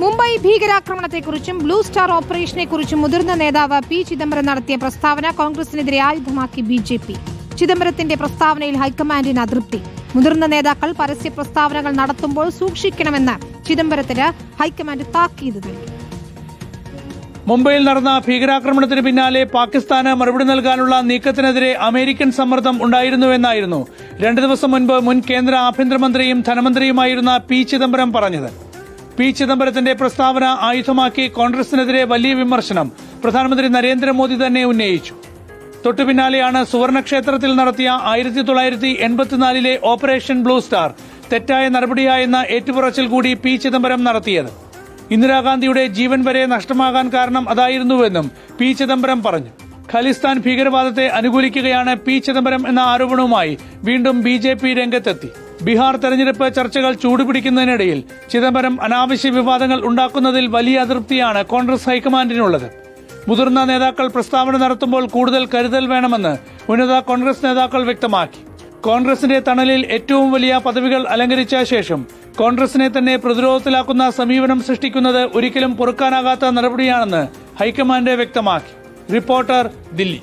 മുംബൈ ഭീകരാക്രമണത്തെക്കുറിച്ചും blue star ഓപ്പറേഷനെക്കുറിച്ചും മുതിർന്ന നേതാവ് പി ചിദംബരം നടത്തിയ പ്രസ്താവന കോൺഗ്രസിനെതിരെ ആയുധമാക്കി ബി ജെ പി. ചിദംബരത്തിന്റെ പ്രസ്താവനയിൽ ഹൈക്കമാൻഡിന് അതൃപ്തി. മുതിർന്ന നേതാക്കൾ പരസ്യ പ്രസ്താവനകൾ നടത്തുമ്പോൾ സൂക്ഷിക്കണമെന്ന് ചിദംബരത്തിന് ഹൈക്കമാൻഡ് താക്കീത് നൽകി. മുംബൈയിൽ നടന്ന ഭീകരാക്രമണത്തിന് പിന്നാലെ പാകിസ്ഥാന് മറുപടി നൽകാനുള്ള നീക്കത്തിനെതിരെ അമേരിക്കൻ സമ്മർദ്ദം ഉണ്ടായിരുന്നുവെന്നായിരുന്നു. രണ്ടു ദിവസം മുൻപ് മുൻ കേന്ദ്ര ആഭ്യന്തരമന്ത്രിയും ധനമന്ത്രിയുമായിരുന്ന പി ചിദംബരം പറഞ്ഞത്. പി ചിദംബരത്തിന്റെ പ്രസ്താവന ആയുധമാക്കി കോൺഗ്രസിനെതിരെ വലിയ വിമർശനം പ്രധാനമന്ത്രി നരേന്ദ്രമോദി തന്നെ ഉന്നയിച്ചു. തൊട്ടുപിന്നാലെയാണ് സുവർണക്ഷേത്രത്തിൽ നടത്തിയ ആയിരത്തി തൊള്ളായിരത്തി എൺപത്തിനാലിലെ ഓപ്പറേഷൻ ബ്ലൂ സ്റ്റാർ തെറ്റായ നടപടിയായെന്ന ഏറ്റുപുറച്ചിൽ കൂടി പി ചിദംബരം നടത്തിയത്. ഇന്ദിരാഗാന്ധിയുടെ ജീവൻ വരെ നഷ്ടമാകാൻ കാരണം അതായിരുന്നുവെന്നും പി ചിദംബരം പറഞ്ഞു. ഖലിസ്ഥാൻ ഭീകരവാദത്തെ അനുകൂലിക്കുകയാണ് പി ചിദംബരം എന്ന ആരോപണവുമായി വീണ്ടും ബി രംഗത്തെത്തി. ബീഹാർ തെരഞ്ഞെടുപ്പ് ചർച്ചകൾ ചൂടുപിടിക്കുന്നതിനിടയിൽ ചിദംബരം അനാവശ്യ വിവാദങ്ങൾ ഉണ്ടാക്കുന്നതിൽ വലിയ അതൃപ്തിയാണ് കോൺഗ്രസ് ഹൈക്കമാൻഡിനുള്ളത്. മുതിർന്ന നേതാക്കൾ പ്രസ്താവന നടത്തുമ്പോൾ കൂടുതൽ കരുതൽ വേണമെന്ന് ഉന്നത കോൺഗ്രസ് നേതാക്കൾ വ്യക്തമാക്കി. കോൺഗ്രസിന്റെ തണലിൽ ഏറ്റവും വലിയ പദവികൾ അലങ്കരിച്ച ശേഷം കോൺഗ്രസിനെ തന്നെ പ്രതിരോധത്തിലാക്കുന്ന സമീപനം സൃഷ്ടിക്കുന്നത് ഒരിക്കലും പൊറുക്കാനാകാത്ത നടപടിയാണെന്ന് ഹൈക്കമാൻഡ് വ്യക്തമാക്കി. റിപ്പോർട്ടർ ദില്ലി.